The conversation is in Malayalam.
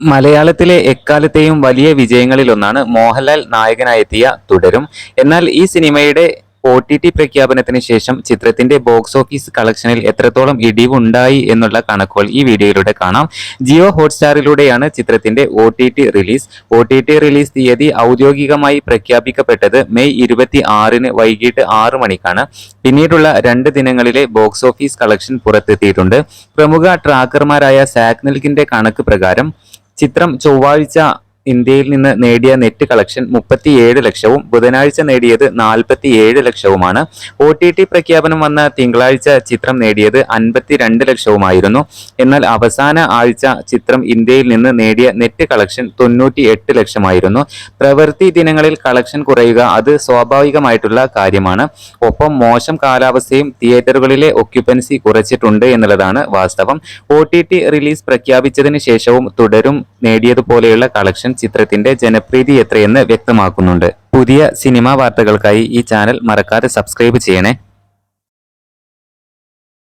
മലയാളത്തിലെ എക്കാലത്തെയും വലിയ വിജയങ്ങളിലൊന്നാണ് മോഹൻലാൽ നായകനായെത്തിയ തുടരും. എന്നാൽ ഈ സിനിമയുടെ ഒ ടി ടി പ്രഖ്യാപനത്തിന് ശേഷം ചിത്രത്തിന്റെ ബോക്സ് ഓഫീസ് കളക്ഷനിൽ എത്രത്തോളം ഇടിവുണ്ടായി എന്നുള്ള കണക്കുകൾ ഈ വീഡിയോയിലൂടെ കാണാം. ജിയോ ഹോട്ട്സ്റ്റാറിലൂടെയാണ് ചിത്രത്തിന്റെ O T T release O T T release തീയതി ഔദ്യോഗികമായി പ്രഖ്യാപിക്കപ്പെട്ടത് മെയ് ഇരുപത്തി ആറിന് വൈകിട്ട് ആറ് മണിക്കാണ്. പിന്നീടുള്ള രണ്ട് ദിനങ്ങളിലെ ബോക്സ് ഓഫീസ് കളക്ഷൻ പുറത്തെത്തിയിട്ടുണ്ട്. പ്രമുഖ ട്രാക്കർമാരായ സാക്നിൽക്കിന്റെ കണക്ക് പ്രകാരം ചിത്രം ചൊവ്വാഴ്ച ഇന്ത്യയിൽ നിന്ന് നേടിയ നെറ്റ് കളക്ഷൻ മുപ്പത്തിയേഴ് ലക്ഷവും ബുധനാഴ്ച നേടിയത് നാൽപ്പത്തിയേഴ് ലക്ഷവുമാണ്. ഒ ടി ടി പ്രഖ്യാപനം വന്ന തിങ്കളാഴ്ച ചിത്രം നേടിയത് അൻപത്തിരണ്ട് ലക്ഷവുമായിരുന്നു. എന്നാൽ അവസാന ആഴ്ച ചിത്രം ഇന്ത്യയിൽ നിന്ന് നേടിയ നെറ്റ് കളക്ഷൻ തൊണ്ണൂറ്റി എട്ട് ലക്ഷമായിരുന്നു. പ്രവൃത്തി ദിനങ്ങളിൽ കളക്ഷൻ കുറയുക അത് സ്വാഭാവികമായിട്ടുള്ള കാര്യമാണ്. ഒപ്പം മോശം കാലാവസ്ഥയും തിയേറ്ററുകളിലെ ഒക്യുപ്പൻസി കുറച്ചിട്ടുണ്ട് എന്നുള്ളതാണ് വാസ്തവം. ഒ ടി ടി റിലീസ് പ്രഖ്യാപിച്ചതിന് ശേഷവും തുടരും നേടിയതുപോലെയുള്ള കളക്ഷൻ ചിത്രത്തിന്റെ ജനപ്രീതി എത്രയെന്ന് വ്യക്തമാക്കുന്നുണ്ട്. പുതിയ സിനിമാ വാർത്തകൾക്കായി ഈ ചാനൽ മറക്കാതെ സബ്സ്ക്രൈബ് ചെയ്യണേ.